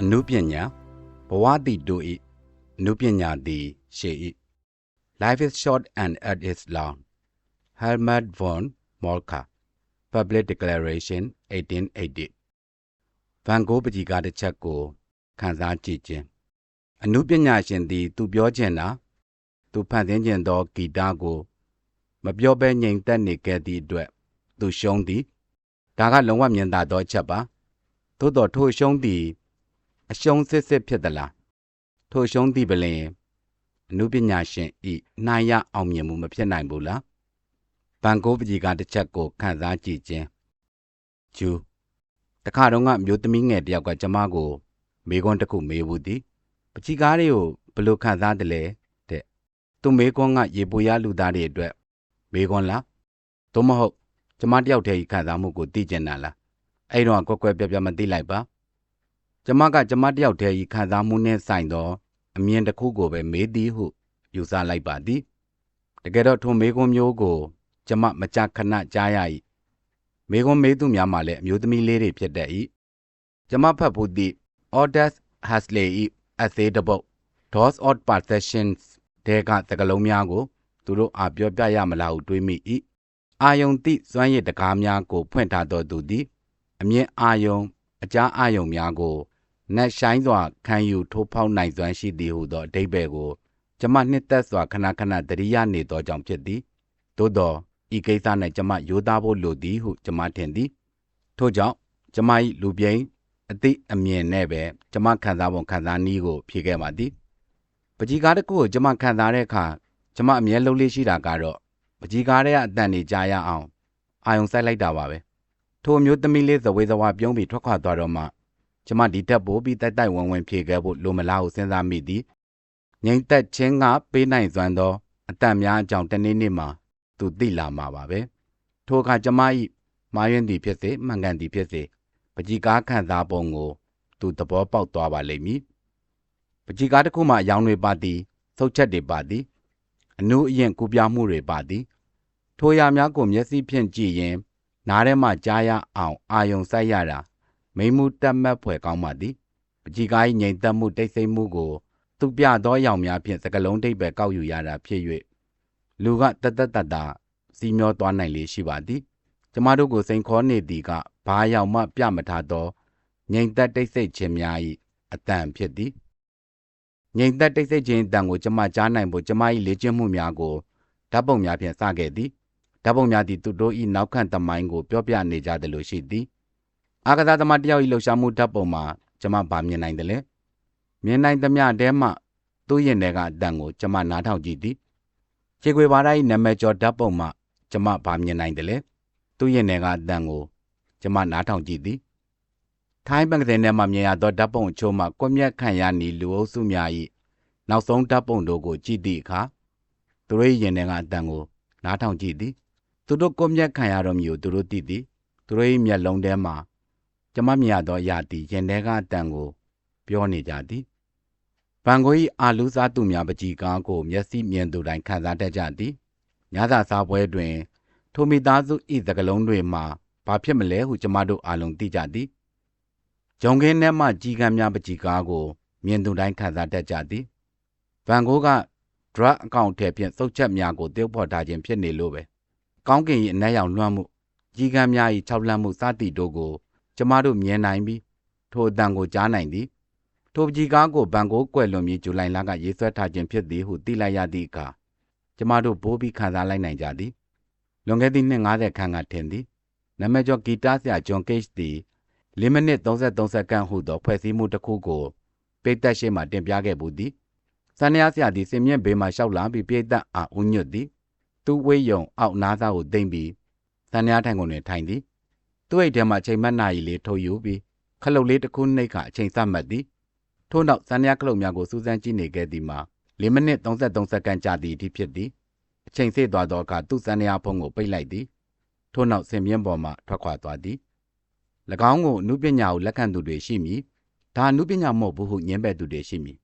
အနုပညာဘဝတိတို့ဤအနုပညာသည်ရှေဤ Life is short and earth is long Helmut von Moltke Public Declaration 1880ဗန်ဂိုးပကြီးကားတစ်ချက်ကိုခန်းစားကြည့်ခြင်းအနုပညာရှင်သည်သူပြောခြင်းတာသူဖန်ဆင်းခြင်းသောဂီတကိုမပြောဘဲငြိမ်သက်နေခဲ့သည့်အတွက်သူရှုံးသည်ဒါကလုံးဝမြင်သာသောအချက်ပါသို့တော်ထိုရှုံးသည် အရှုံးစစ်စစ်ဖြစ်သလားထိုရှုံးသည်ပလင်အနုပညာရှင်ဤနိုင်ရအောင်မြင်မှုမဖြစ်နိုင်ဘူးလားဘန်ကိုပကြီးကတစ်ချက်ကိုခန်းစားကြည့်ခြင်းကျူတခါတော့ကမျိုးသမီးငယ်တယောက်ကကျမကိုမေခွန်းတစ်ခုမေးဘူးသည်ပကြီးကားတွေကိုဘယ်လိုခန်းစားတယ်လဲတဲ့သူမေခွန်းကရေပူရလူသားတွေအတွက်မေခွန်းလားသို့မဟုတ်ကျမတယောက်တည်းဤခန်းစားမှုကိုသိကျင်တာလားအဲ့တော့ကွက်ကွက်ပြပြမသိလိုက်ပါ ကျမကကျမတယောက်တည်းဤခန်းစားမှုနဲ့ဆိုင်သော အမြင်တစ်ခုကိုပဲမေးသည်ဟုယူဆလိုက်ပါသည်တကယ်တော့ထိုမေခွန်းမျိုးကို ကျမမကြခဏကြားရ၏မေခွန်းမေးသူများမှလည်းအမျိုးသမီးလေးတွေဖြစ်တတ်၏ကျမဖတ်ဖို့သည့် Aldous Huxley ၏အသေးတစ်ပုဒ် Doors of Perceptions တဲ့ကသကလုံးများကို သူတို့အားပြောပြရမလားဟုတွေးမိ၏အာယုံသည့်စွမ်းရည်တကားများကို ဖွင့်ထားတော်သူသည်အမြင်အာယုံအကြားအာယုံများကို နက်ရှိုင်းစွာ ခံယူထိုးဖောက်နိုင်စွမ်းရှိသည်ဟုသော အဓိပ္ပာယ်ကို ကျမနှစ်သက်စွာ ခဏခဏတရိယာနေသောကြောင့် ဖြစ်သည် သို့သောဤကိစ္စ၌ကျမရိုးသားဖို့လိုသည်ဟု ကျမထင်သည် ထို့ကြောင့် ကျမ၏လူပြိန်အသိအမြင်နဲ့ပဲ ကျမခံစားပုံ ခံစားနည်းကို ဖြေခဲ့ပါသည်ပကြီးကားတစ်ခုကို ကျမခံစားတဲ့အခါ ကျမအမြဲလုံးလေးရှိတာကတော့ပကြီးကားရဲ့အတန်နေကြားရအောင် အာယုံစိုက်လိုက်တာပါပဲ ထိုမျိုးသမီးလေး ဇဝေဇဝါပြုံးပြီး ထွက်ခွာသွားတော့မှ ကျမဒီတက်ပို့ပြီးတိုက်တိုက်ဝင်ဝင်ဖြေခဲ့ဖို့လိုမလားဟုစဉ်းစားမိသည်ငိမ့်သက်ချင်းကပေးနိုင်စွမ်းသောအတန်များအကြောင်းတနေ့နေ့မှာသူသိလာမှာပါပဲထိုအခါကျမ၏မာယွင်းသည်ဖြစ်စေမှန်ကန်သည်ဖြစ်စေပကြီကားခံစားပုံကို သူသဘောပေါက်သွားပါလိမ့်မည်ပကြီကားတစ်ခုမှရောင်တွေပါသည်သုတ်ချက်တွေပါသည်အနုအရင်ကူပြမှုတွေပါသည် ထိုရာများကိုမျက်စိဖြင့်ကြည့်ရင် နားထဲမှကြားရအောင်အာယုံဆိုင်ရတာ မိမှုတက်မက်ဖွယ်ကောင်းပါသည်ပကြီကား၏ငြိမ်သက်မှုတိတ်ဆိတ်မှုကိုသူပြသောအယောင်များဖြင့်စကလုံးတိတ်ပဲကောက်ယူရတာဖြစ်၍လူကတသက်တတစီမျောသွားနိုင်လေရှိပါသည်ကျမတို့ကိုစိန်ခေါ်နေသည်ကဘာရောက်မှပြမထားသောငြိမ်သက်တိတ်ဆိတ်ခြင်းများ၏အတန်ဖြစ်သည်ငြိမ်သက်တိတ်ဆိတ်ခြင်းအတန်ကိုကျမကြားနိုင်ဖို့ကျမ၏လေ့ကျင့်မှုများကိုဓာတ်ပုံများဖြင့်စခဲ့သည်ဓာတ်ပုံများသည်သူတို့၏နောက်ခံသမိုင်းကိုပြောပြနေကြသလိုရှိသည် အာကစားသမားတယောက်၏လှူရှာမှုဓာတ်ပုံမှာကျမဗာမြင်နိုင်တယ်လေမြင်နိုင်သမျှတဲမှသူ့ရင်ထဲကအတန်ကိုကျမနားထောင်ကြည့်သည်ခြေခွေပါဒ၏နာမည်ကျော်ဓာတ်ပုံမှာကျမဗာမြင်နိုင်တယ်လေသူ့ရင်ထဲကအတန်ကိုကျမနားထောင်ကြည့်သည်ထိုင်းပကတဲ့ထဲမှာမြင်ရသောဓာတ်ပုံအချို့မှကွက်မြက်ခံရနီလူအုပ်စုများ၏နောက်ဆုံးဓာတ်ပုံတို့ကိုကြည့်သည့်အခါသူတို့၏ရင်ထဲကအတန်ကိုနားထောင်ကြည့်သည် သူတို့ကွက်မြက်ခံရတော်မူကိုသူတို့သိသည်သူတို့၏မျက်လုံးထဲမှာ ကျမမြင်ရသောအရာသည်ရင်ထဲကအတန်ကို ပြောနေကြသည်ဗန်ကို၏အာလူးစားသူများပကြီးကားကို မျက်စိမြင်သူတိုင်းခံစားတတ်ကြသည်ညစာစားပွဲတွင် ထိုမိသားစု၏သကလုံးတွေမှာဘာဖြစ်မလဲဟုကျမတို့အားလုံးသိကြသည်ဂျုံခင်းထဲမှကြီးကမ်းများပကြီးကားကို မြင်သူတိုင်းခံစားတတ်ကြသည်ဗန်ကိုက drug အကောင့်ထဲဖြင့်စုပ်ချက်များကို tiêu ဖော်ထားခြင်းဖြစ်နေလို့ပဲကောင်းကင်၏အနက်ရောင်လွှမ်းမှုကြီးကမ်းများ၏ခြောက်လှမ်းမှုစသည်တို့ကို ကျမတို့မြင်နိုင်ပြီးထိုအတန်ကိုကြားနိုင်သည်ထိုပကြီးကားကိုဘန်ကိုကွယ်လွန်ပြီးဇူလိုင်လကရေးဆွဲထားခြင်းဖြစ်သည်ဟုသိလိုက်ရသည့်အခါကျမတို့ဘိုးပြီးခံစားလိုက်နိုင်ကြသည်လွန်ခဲ့သည့်နှစ်90ခန့်ကထင်သည်နာမည်ကျော်ဂီတဆရာဂျွန်ကိတ်သည်၄မိနစ်33စက္ကန့်ဟုသောဖွဲ့စည်းမှုတစ်ခုကိုပိတ်သက်ရှိမှတင်ပြခဲ့ဘူးသည်စန္ဒယာဆရာသည်စင်မြင့်ဘေးမှလျှောက်လာပြီးပြိတ္တအားဦးညွတ်သည်သူဝိယုံအောက်နားသားကိုသိမ့်ပြီးစန္ဒယာထိုင်ကုန်တွင်ထိုင်သည် သူ့အိတ်ထဲမှချိန်မတ်နာရီလေးထုတ်ယူပြီးခလုတ်လေးတစ်ခုနှိပ်ခအချိန်စမှတ်သည်ထို့နောက်စန္ဒယာခလုတ်များကိုစူးစမ်းကြည့်နေခဲ့သည်မှာ၄မိနစ်33စက္ကန့်ကြာသည့်အထိဖြစ်သည်အချိန်စေ့သွားသောအခါသူ့စန္ဒယာဖုံးကိုပိတ်လိုက်သည်ထို့နောက်ဆင်မြင့်ပေါ်မှထွက်ခွာသွားသည်၎င်းကိုအနုပညာကိုလက်ခံသူတွေရှိမည်ဒါအနုပညာမဟုတ်ဘူးဟုညင်းပယ်သူတွေရှိမည်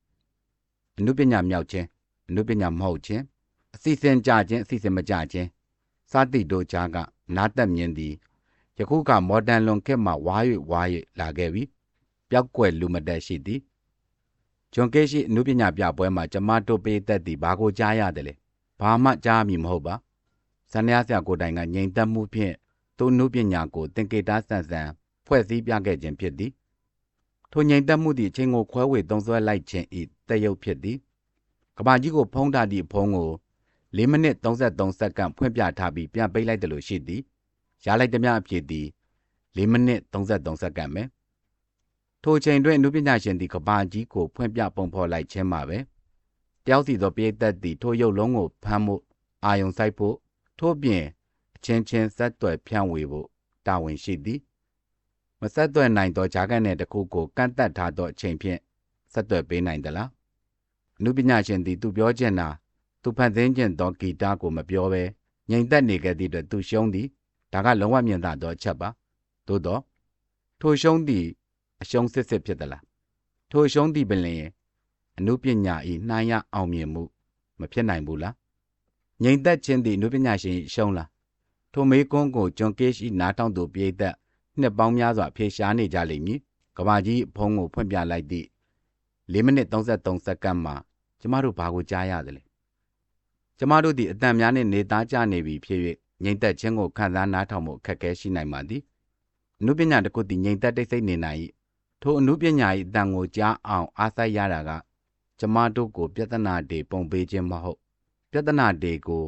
အနုပညာမြောက်ခြင်းအနုပညာမဟုတ်ခြင်းအစီအစဉ်ကြခြင်းအစီအစဉ်မကြခြင်းစသည်တို့ကြားကနားတက်မြင်သည် ယခုကမော်ဒန်လွန်ခေတ်မှဝါ၍ဝါ၍လာခဲ့ပြီပျောက်ကွယ်လူမတက်ရှိသည်ဂျွန်ကေးရှိအနုပညာပြပွဲမှာကျမတို့ပေးသက်သည်ဘာကိုကြားရတယ်လဲဘာမှကြားမိမဟုတ်ပါဇန်နရဆရာကိုယ်တိုင်ကငြိမ်သက်မှုဖြင့်သူအနုပညာကိုသင်္ကေတဆန်ဆန်ဖွဲ့စည်းပြခဲ့ခြင်းဖြစ်သည်ထိုငြိမ်သက်မှုသည်အချိန်ကိုခွဲဝေသုံးစွဲလိုက်ခြင်းဤတည့်ရုပ်ဖြစ်သည်ကဘာကြီးကိုဖုံးထားသည့်ဖုံးကို၄မိနစ်33စက္ကန့်ဖွင့်ပြထားပြီးပြန်ပိတ်လိုက်တယ်လို့ရှိသည် ရလိုက်သည်များအဖြစ်သည်၄မိနစ်33စက္ကန့်ပဲထိုအချိန်တွင်အနုပညာရှင်သည်ကဘာကြီးကိုဖွင့်ပြပုံဖော်လိုက်ခြင်းမှာပဲတယောက်စီသောပိဋကတ်သည်ထိုရုပ်လုံးကိုဖမ်းမှုအာယုံဆိုင်ဖို့ထို့ပြင်အချင်းချင်းဆက်သွယ်ဖြန့်ဝေဖို့တာဝန်ရှိသည်မဆက်သွယ်နိုင်သောဂျာကန်နယ်တစ်ခုကိုကန့်သက်ထားသောအချိန်ဖြင့်ဆက်သွယ်ပေးနိုင်သလားအနုပညာရှင်သည်သူပြောချင်တာသူဖန်ဆင်းခြင်းသောဂီတကိုမပြောဘဲငြိမ်သက်နေခဲ့သည့်အတွက်သူရှုံးသည် ဒါကလုံးဝမြင်သာသောအချက်ပါသို့တော့ထိုရှုံးသည်အရှုံးစစ်စစ်ဖြစ်သလားထိုရှုံးသည်ပင်လျင်အနုပညာ၏နှိုင်းရအောင်မြင်မှုမဖြစ်နိုင်ဘူးလားငြိမ်သက်ခြင်းသည်အနုပညာရှင်၏ရှုံးလားထိုမေကွန်းကိုဂျွန်ကေးရှိနားထောင်သူပြေးသက်နှစ်ပေါင်းများစွာဖြေရှားနေကြလိမ့်မည်ကဘာကြီးဖုံးကိုဖွင့်ပြလိုက်သည့်၄မိနစ်33စက္ကန့်မှာကျမတို့ဘာကိုကြားရသလဲကျမတို့သည်အတန်များနှင့်နေသားကြနေပြီဖြစ်၍ ငြိမ်သက်ခြင်းကိုခံစားနားထောင်မှုအခက်အခဲရှိနိုင်ပါသည်အနုပညာတစ်ခုသည်ငြိမ်သက်တိတ်ဆိတ်နေနိုင်၏ထိုအနုပညာ၏အတန်ကိုကြားအောင်အားစိုက်ရတာကကျမတို့ကို ပြဿနာတွေပုံပေးခြင်းမဟုတ် ပြဿနာတွေကို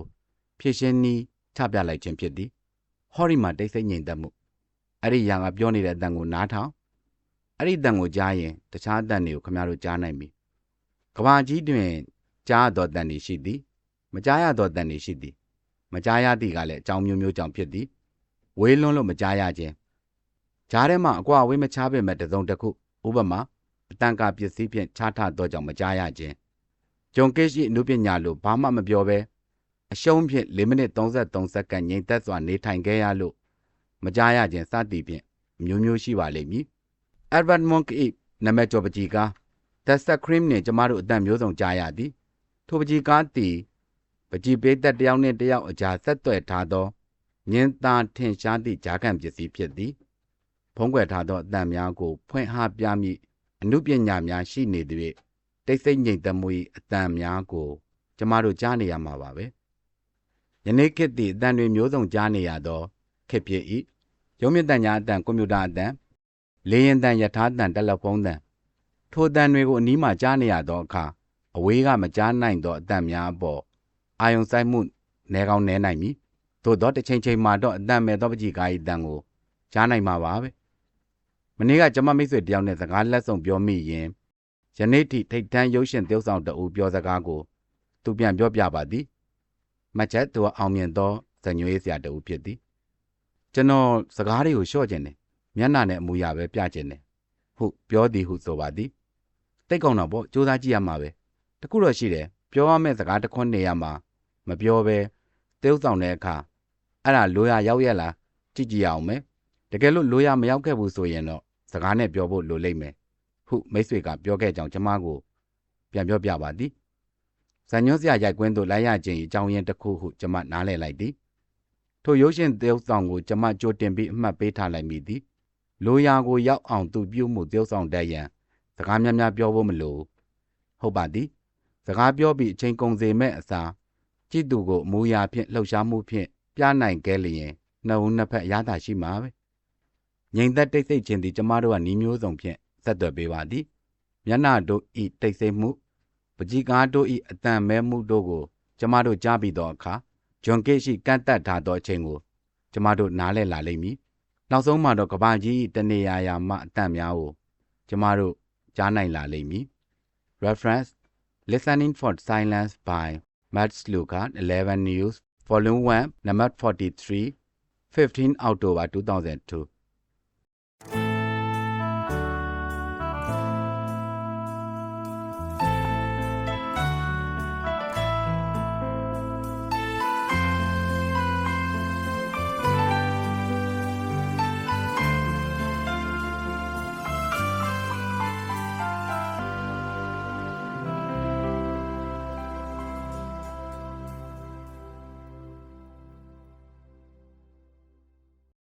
ဖြည့်ရှင်းနည်းချပြလိုက်ခြင်းဖြစ်သည်ဟောဒီမှာတိတ်ဆိတ်ငြိမ်သက်မှုအဲ့ဒီရံကပြောနေတဲ့အတန်ကိုနားထောင်အဲ့ဒီအတန်ကိုကြားရင်တခြားအတန်တွေကိုခင်ဗျားတို့ကြားနိုင်ပြီကဘာကြီးတွင်ကြားသောအတန်တွေရှိသည် မကြားရသောအတန်တွေရှိသည် မကြားရသည့်ကလည်းအကြောင်းမျိုးမျိုးကြောင့်ဖြစ်သည်ဝေးလွန်းလို့မကြားရခြင်းကြားထဲမှာအကွာအဝေးမချပေမဲ့တစုံတစ်ခုဥပမာအတန်ကပစ္စည်းဖြင့်ခြားထသောကြောင့်မကြားရခြင်းဂျွန်ကေးရှိအနုပညာလိုဘာမှမပြောဘဲအရှုံးဖြင့်၄မိနစ်33စက္ကန့်ငြိမ်သက်စွာနေထိုင်ခဲ့ရလို့မကြားရခြင်းစသည်ဖြင့်မျိုးမျိုးရှိပါလိမ့်မည်။ Edward Monk ၏နာမည်ကျော်ပကြီးကား The Scream နှင့်ကျမတို့အတန်မျိုးစုံကြားရသည်။ထိုပကြီးကားသည် ပကြီးပေးသက်တယောက်နှင့်တယောက်အကြားဆက်သွယ်ထားသောမြင်းသားထင်ရှားသည့်ဂျာကန်ပစ္စည်းဖြစ်သည်။ဖုံးကွယ်ထားသောအတန်များကို ဖွင့်ဟပြမည့်အမှုပညာများရှိနေသည်၍တိတ်ဆိတ်ငြိမ်သက်မှု၏အတန်များကို ကျမတို့ကြားနေရမှာပါပဲ။ယနေ့ခေတ်သည့်အတန်တွေမျိုးစုံကြားနေရသောခေတ်ဖြစ်၏ရုံးမြင့်တန်ညာအတန်ကွန်ပျူတာအတန်လေရင်တန်ယထာတန်တယ်လီဖုန်းတန်ထိုတန်တွေကိုအနီးမှာကြားနေရသောအခါအဝေးကမကြားနိုင်သောအတန်များအပေါ် အာယုံဆိုင်မှုနဲကောင်းနဲနိုင်မည်သို့တော့တစ်ချိန်ချိန်မှာတော့အတန်မဲ့သောပကြီးကား၏တန်ကိုကြားနိုင်မှာပါပဲမနေ့ကကျမမိတ်ဆွေတယောက်နဲ့စကားလက်ဆောင်ပြောမိရင်ယနေ့ထိထိတ်တန်းရုပ်ရှင်သရုပ်ဆောင်တအူပြောစကားကိုသူပြန်ပြောပြပါသည်မချက်သူအောင်မြင်သောဇညွေးစရာတအူဖြစ်သည်ကျွန်တော်စကားတွေကိုလျှော့ခြင်းတယ်မျက်နှာနဲ့အမူအရာပဲပြခြင်းတယ်ဟုတ်ပြောသည်ဟုဆိုပါသည်တိတ်ကောင်းတော့ပေါ့စူးစမ်းကြည့်ရမှာပဲတခုတော့ရှိတယ်ပြောရမယ့်စကားတစ်ခွန်းနေရမှာ မပြောဘဲတေးဥဆောင်တဲ့အခါအဲ့ဒါလိုရရောက်ရလားကြည့်ကြည့်ရအောင်မယ်တကယ်လို့လိုရမရောက်ခဲ့ဘူးဆိုရင်တော့စကားနဲ့ပြောဖို့လိုလိမ့်မယ်ဟုတ်မိတ်ဆွေကပြောခဲ့ကြောင်ကျမကိုပြန်ပြောပြပါသည်ဇန်ညွှန်းစရာရိုက်ကွင်းသို့လိုက်ရခြင်းအကြောင်းရင်းတစ်ခုဟုကျမနားလည်လိုက်သည်ထိုရုပ်ရှင်သရုပ်ဆောင်ကိုကျမကြိုတင်ပြီးအမှတ်ပေးထားလိုက်မိသည်လိုရာကိုရောက်အောင်သူပြုမှုသရုပ်ဆောင်တတ်ရန်စကားများများပြောဖို့မလိုဟုတ်ပါသည်စကားပြောပြီးအချိန်ကုန်စေမဲ့အစား ကြည့်သူကိုအမူအရာဖြင့်လှုပ်ရှားမှုဖြင့်ပြနိုင်ခဲ့လျင်နှုံနှစ်ဖက်ရတာရှိမှာပဲငြိမ်သက်တိတ်ဆိတ်ခြင်းသည်ကျမတို့ကနှီးမျိုးစုံဖြင့်ဆက်သွယ်ပေးပါသည်မျက်နှာတို့ဤတိတ်ဆိတ်မှုပကြီးကားတို့ဤအတန်မဲမှုတို့ကို ကျမတို့ကြားပြီးသောအခါဂျွန်ကိတ်ရှိကန့်တက်ထားသောအချိန်ကို ကျမတို့နားလည်လာလိမ့်မည်။နောက်ဆုံးမှာတော့ကဘာကြီးတနေရာရာမှအတန့်များကိုကျမတို့ကြားနိုင်လာလိမ့်မည်။ Reference Listening for Silence by Matt Sluka 11 News. Volume 1 Number 43 15 October 2002